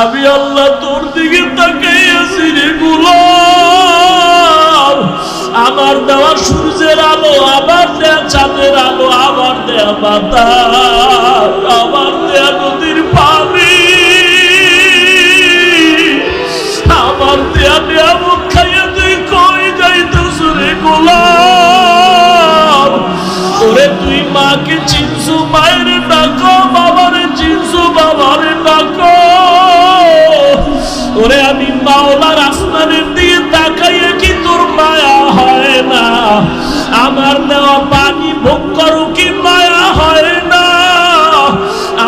আমি আল্লাহ তোর দিকে তাকাইয়াছি রে গুলাম। আমার দেওয়া সূর্যের আলো আবার দেয়া চাঁদের আলো আবার দেয়া বাতাস আবার দেয়া নদীর পানি। আমার দেয়া দেয়া মুখ খাইয়া তুই কই যাইতেছ রে গোলাম? ওরে, তুই মাকে ভোগ করো কি মায়া হয় না?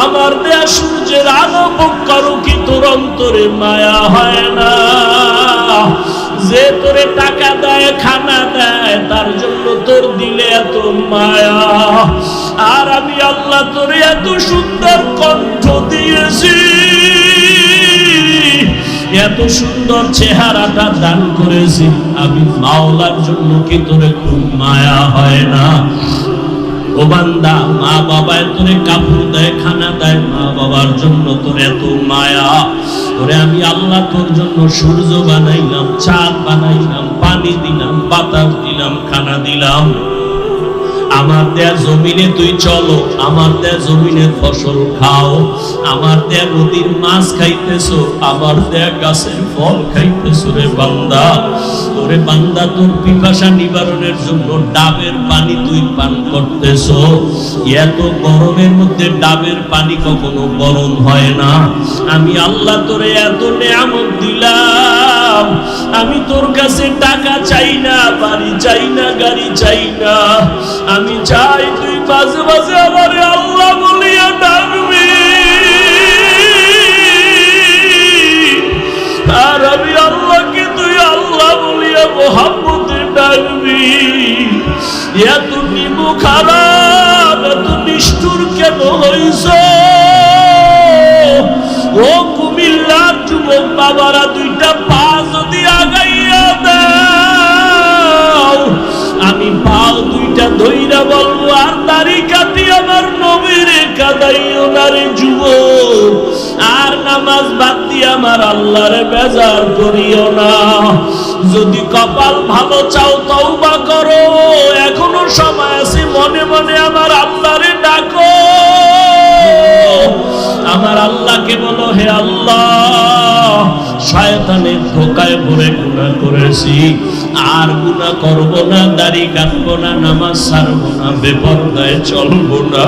আমার দেয়া সূর্যের আলো ভোগ করো কি তোর অন্তরে মায়া হয় না? যে তোরে টাকা দেয়, খানা দেয়, তার জন্য তোর দিলে এত মায়া। আর আমি আল্লাহ তোরে এত সুন্দর কণ্ঠ দিয়েছি। এত সুন্দর চেহারাটা দান করেছি। আমি মাওলার জন্য কি তোরে খুব মায়া হয় না? ও বান্দা, মা বাবা তোরে কাপড় দেয়, খানা দেয়, মা বাবার জন্য তোর এত মায়া। তোরে আমি আল্লাহ তোর জন্য সূর্য বানাইলাম, চাঁদ বানাইলাম, পানি দিলাম, বাতাস দিলাম, খানা দিলাম। আমার দেয়া জমিনে তুই চলো, আমার দেয়া জমিনের ফসল খাও। আমার দেয়া নদীর মাছ খাইতেছো, আমার দেয়া গাছের ফল খাইতেছো রে বান্দা। তোরে বান্দা, তোর পিপাসা নিবারণের জন্য ডাবের পানি তুই পান করতেছো। এত গরমের মধ্যে ডাবের পানি কখনো গরম হয় না। আমি আল্লাহ তোরে এত নেয়ামত দিলাম। আমি তোর কাছে টাকা চাই না, বাড়ি চাই না, গাড়ি চাই না। আমি চাই তুই বাজে বাজে আমার এত নিমু খারাপ এত নিষ্ঠুর কেন হইছ? ও কুমিল্লার যুবক বাবারা, দুইটা পা যদি আগাইয়া দাও, আমি পাও দুইটা ধইরা বলব, আর দাড়ি কাটি আমার নবীরে কাদাইও না রে যুবক। আর নামাজ বাদ দিয়ে আমার আল্লাহরে বেজার করিও না। যদি কপাল ভালো চাও তওবা করো। এখনও সময় আছে, মনে মনে আমার আল্লাহরে ডাকো। আমার আল্লাহকে বলো, হে আল্লাহ, শয়তানের ধোকায় পড়ে গুনাহ করেছি। আর গুনাহ করব না, দাড়ি কাটবো না, নামাজ ছাড়বো না, বেপরদায় চলবো না।